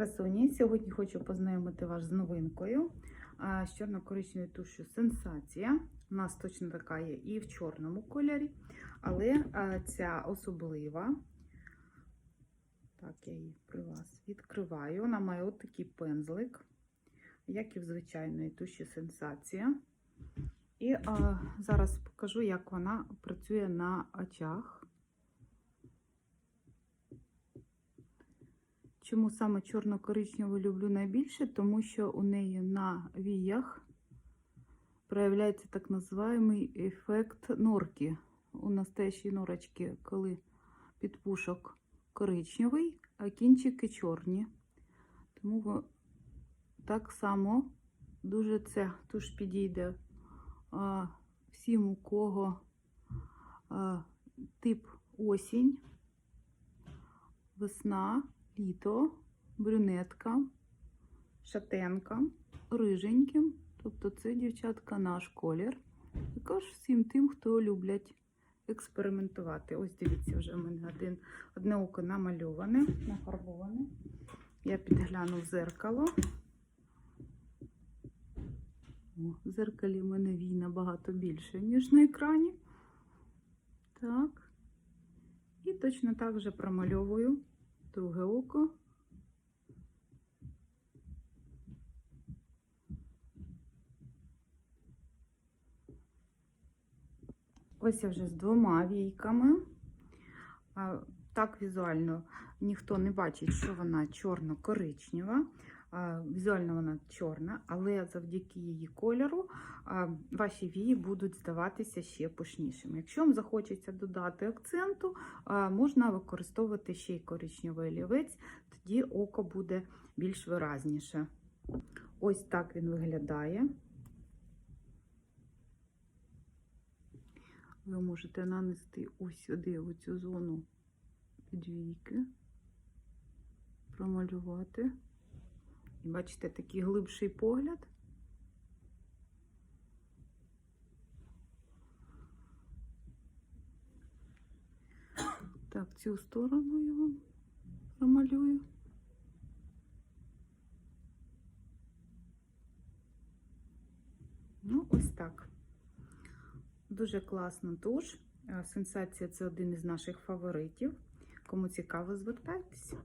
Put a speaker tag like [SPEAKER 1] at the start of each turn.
[SPEAKER 1] Красуні, сьогодні хочу познайомити вас з новинкою з чорно-коричневою тушю Сенсація. У нас точно така є і в чорному кольорі, але ця особлива. Так, я її при вас відкриваю. Вона має от такий пензлик, як і в звичайної туші Сенсація. І а, зараз покажу, як вона працює на очах. Чому саме чорно-коричневу люблю найбільше? Тому що у неї на віях проявляється так називаємий ефект норки. У настоящій норочки, коли підпушок коричневий, а кінчики чорні. Тому так само дуже це туш підійде а, всім, у кого а, тип осінь, весна літо, брюнетка, шатенка, риженьким. Тобто це, дівчатка, наш колір. Також всім тим, хто люблять експериментувати. Ось дивіться, вже в мене один, одне око намальоване, нафарбоване. Я підгляну в зеркало. О, в зеркалі в мене вій набагато більше, ніж на екрані. Так. І точно так же промальовую друге око. Ось я вже з двома війками. Так візуально ніхто не бачить, що вона чорно-коричнева. Візуально вона чорна, але завдяки її кольору ваші вії будуть здаватися ще пушнішими. Якщо вам захочеться додати акценту, можна використовувати ще й коричневий олівець, тоді око буде більш виразніше. Ось так він виглядає. Ви можете нанести ось сюди, в цю зону підвійки, промалювати. І бачите, такий глибший погляд. Так, цю сторону вам промалюю. Ну, ось так. Дуже класна туш. Сенсація це один із наших фаворитів. Кому цікаво, звертайтеся.